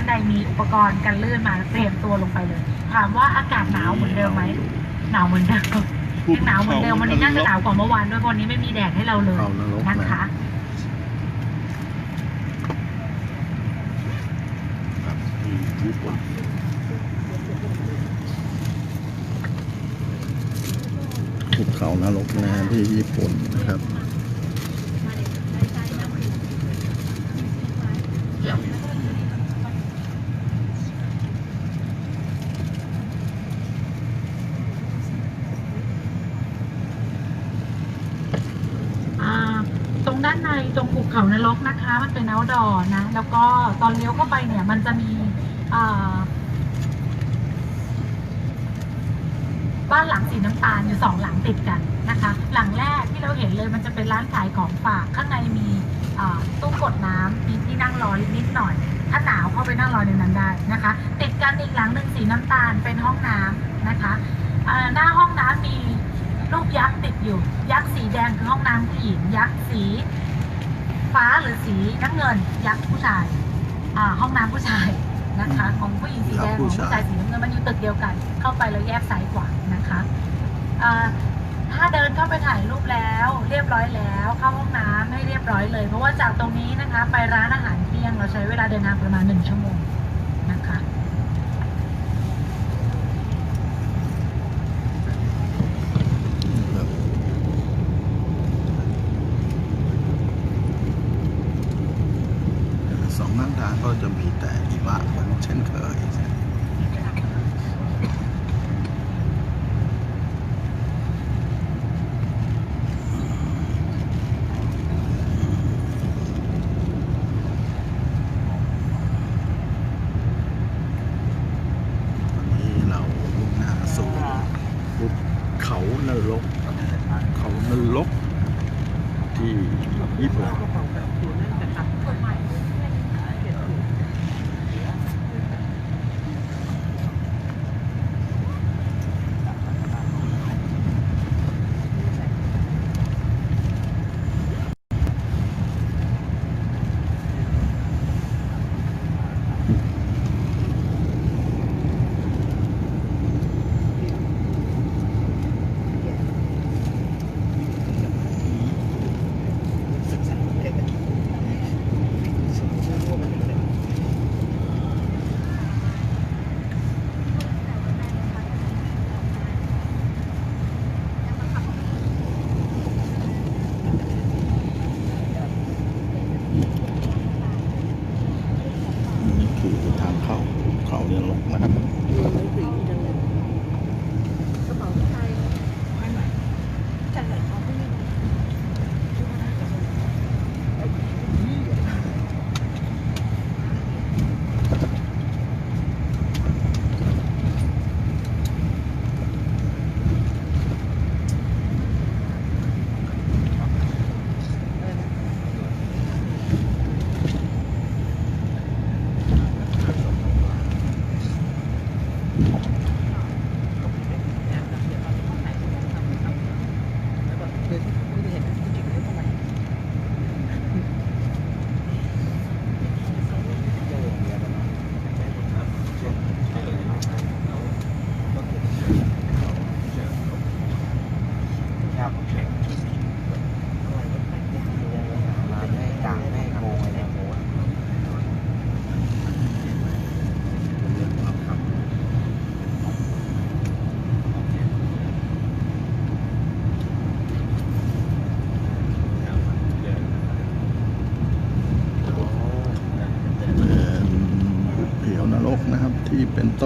านในมีอุปกรณ์กันลื่นมาเตรียมตัวลงไปเลย ถามว่าอากาศหนาวเหมือนเดิมไหมหนาวเหมือนเดิมยังหนาวเหมือนเดิมวันนี้น่าจะหนาวกว่าเมื่อวานด้วยวันนี้ไม่มีแดดให้เราเลยนะคะภูเขานรกนะที่ญี่ปุ่นนะครับ อ่าตรงด้านในตรง ภูเขานรกนะคะ มันเป็น o อ t d o o r นะ แล้วก็ตอนเลี้ยวเข้าไปเนี่ย มันจะมีบ้านหลังสีน้ำตาลอยู่สองหลังติดกันนะคะ หลังแรกที่เราเห็นเลยมันจะเป็นร้านขายของฝากข้างในมีตู้กดน้ำมีที่นั่งรอนิดหน่อย ถ้าหนาวเข้าไปนั่งรอในนั้นได้นะคะ ติดกันอีกหลังหนึ่งสีน้ำตาลเป็นห้องน้ำนะคะหน้าห้องน้ำมีรูปยักษ์ติดอยู่ ยักษ์สีแดงคือห้องน้ำผู้หญิงยักษ์สี ฟ้าหรือสีน้ำเงินยักษ์ผู้ชายอ่าห้องน้ำผู้ชายนะคะ ของผู้หญิงสีแดงครับของผู้ผู้ชายชายสีน้ำเงินมันอยู่ตึกเดียวกัน เข้าไปแล้วแยกซ้ายขวานะคะอ่าถ้าเดินเข้าไปถ่ายรูปแล้วเรียบร้อยแล้ว เข้าห้องน้ำให้เรียบร้อยเลย เพราะว่าจากตรงนี้นะคะ ไปร้านอาหารเที่ยงเราใช้เวลาเดินทางประมาณหนึ่งชั่วโมงนะคะ ครับสองข้างทาง ก็จะมีแต่หิมะเหมือนเช่นเคยตอนนี้เรามุ่งหน้าสู่ภูเขานรก เขานรกที่ญี่ปุ่น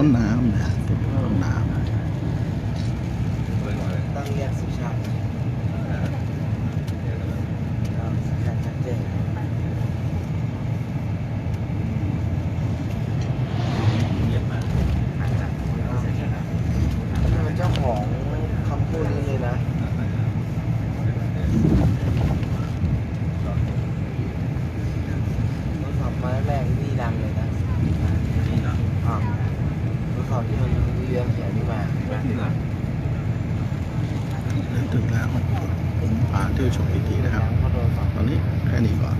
นน้ำนะเป็นต้นน้ำตั้งแยกสุชาติครับสุชาติชัดเจนเป็นเจ้าของคำพูดนี้เลยนะรถขับมาแรกๆนี่ดังเลยนะอะ รถขับที่มันเรียงเขียนนี่มาำถึงแล้วผมพาเที่ยวชมอีกทีนะครับ ตอนนี้แค่นี้ก่อน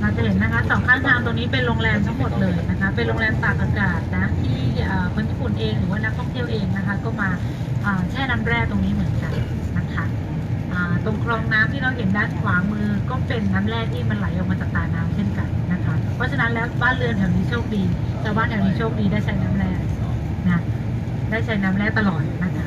เราจะเห็นนะคะสองข้างทางตรงนี้เป็นโรงแรมทั้งหมดเลยนะคะ เป็นโรงแรมตากอากาศนะที่เอ่อคนญี่ปุ่นเองหรือว่านักท่องเที่ยวเองนะคะ ก็มาอ่าแช่น้ำแร่ตรงนี้เหมือนกันนะคะอ่าตรงคลองน้ำที่เราเห็นด้านขวามือก็เป็นน้ำแร่ที่มันไหลออกมาจากตาน้ำเช่นกันนะคะเพราะฉะนั้นแล้วบ้านเรือนแถวนี้โชคดีชาวบ้านแถวนี้โชคดีได้ใช้น้ำแร่นะได้ใช้น้ำแร่ตลอดนะคะ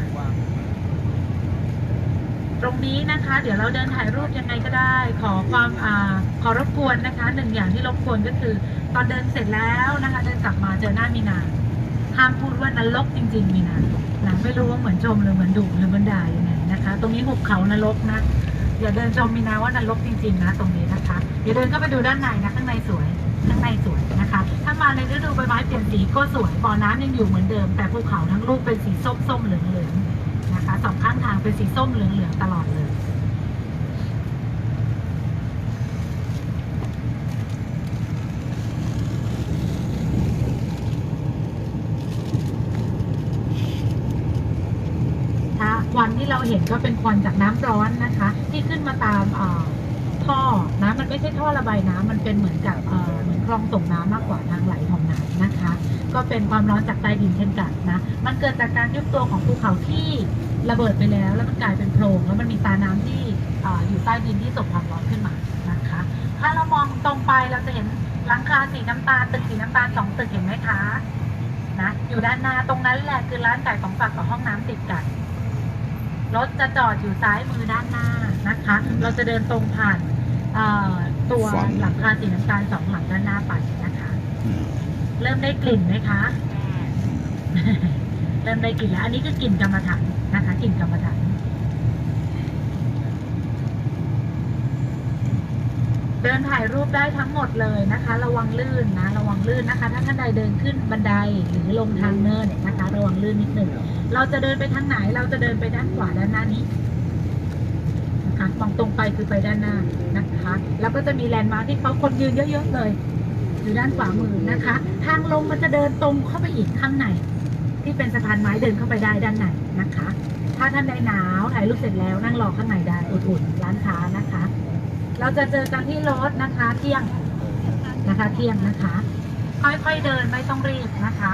ตรงนี้นะคะ เดี๋ยวเราเดินถ่ายรูปยังไงก็ได้ ขอความอาขอรบกวนนะคะหนึ่งอย่างที่รบกวนก็คือ ตอนเดินเสร็จแล้วนะคะ เดินกลับมาเจอหน้ามีนาห้ามพูดว่านรกจริง ๆ มีนานะไม่รู้ว่าเหมือนชมหรือเหมือนดุหรือเหมือนด่ายังไงนะคะ ตรงนี้หุบเขานรกนะ อย่าเดินชมมีนาว่านรกจริง ๆ นะตรงนี้นะคะอย่าเดินก็ไปดูด้านในนะข้างในสวยข้างในสวยนะคะ ถ้ามาในฤดูใบไม้เปลี่ยนสีก็สวยบ่อน้ำยังอยู่เหมือนเดิม แต่ภูเขาทั้งลูกเป็นสีส้มๆเหลืองๆนะคะสองข้างทางเป็นสีส้มเหลืองๆตลอดเลย ถ้าควัน ที่เราเห็นก็เป็นควันจากน้ำร้อนนะคะ ที่ขึ้นมาตามเอ่อท่อนะมันไม่ใช่ท่อระบายน้ำมันเป็นเหมือนกับเหมือนคลองส่งน้ำมากกว่าทางไหลของน้ำนะคะ ก็เป็นความร้อนจากใต้ดินเช่นกันนะมันเกิดจากการยุบตัวของภูเขาที่ระเบิดไปแล้ว แล้วมันกลายเป็นโพรงแล้วมันมีตาน้ำที่อยู่ใต้ดินที่ส่งความร้อนขึ้นมานะคะ ถ้าเรามองตรงไปเราจะเห็นหลังคาสีน้ำตาลตึกสีน้ำตาลสองตึกเห็นไหมคะนะอยู่ด้านหน้าตรงนั้นแหละคือร้านขายของฝากกับห้องน้ำติดกัน รถจะจอดอยู่ซ้ายมือด้านหน้านะคะ เราจะเดินตรงผ่านเอ่อตัวฝั่งหลังคาสีน้ำตาลสองหลังด้านหน้าไปนะคะอืมเริ่มได้กลิ่นไหมคะ เริ่มได้กลิ่นแล้ว อันนี้คือกลิ่นกรรมฐานนะคะกลิ่นกรรมฐาน เดินถ่ายรูปได้ทั้งหมดเลยนะคะ ระวังลื่นนะระวังลื่นนะคะ ถ้าท่านใดเดินขึ้นบันไดหรือลงทางเนินเนี่ยนะคะ ระวังลื่นนิดหนึ่งเราจะเดินไปทางไหนเราจะเดินไปด้านขวาด้านหน้านี้นะคะมองตรงไปคือไปด้านหน้านะคะ แล้วก็จะมีแลนด์มาร์คที่เขาคนยืนเยอะๆเลยอยู่ด้านขวามือนะคะ ทางลงมันจะเดินตรงเข้าไปอีกข้างในที่เป็นสะพานไม้เดินเข้าไปได้ด้านในนะคะ ถ้าท่านใดหนาวถ่ายรูปเสร็จแล้วนั่งรอข้างในได้อุ่นๆร้านค้านะคะ เราจะเจอกันที่รถนะคะเที่ยงนะคะเที่ยงนะคะ ค่อยๆเดินไม่ต้องรีบนะคะ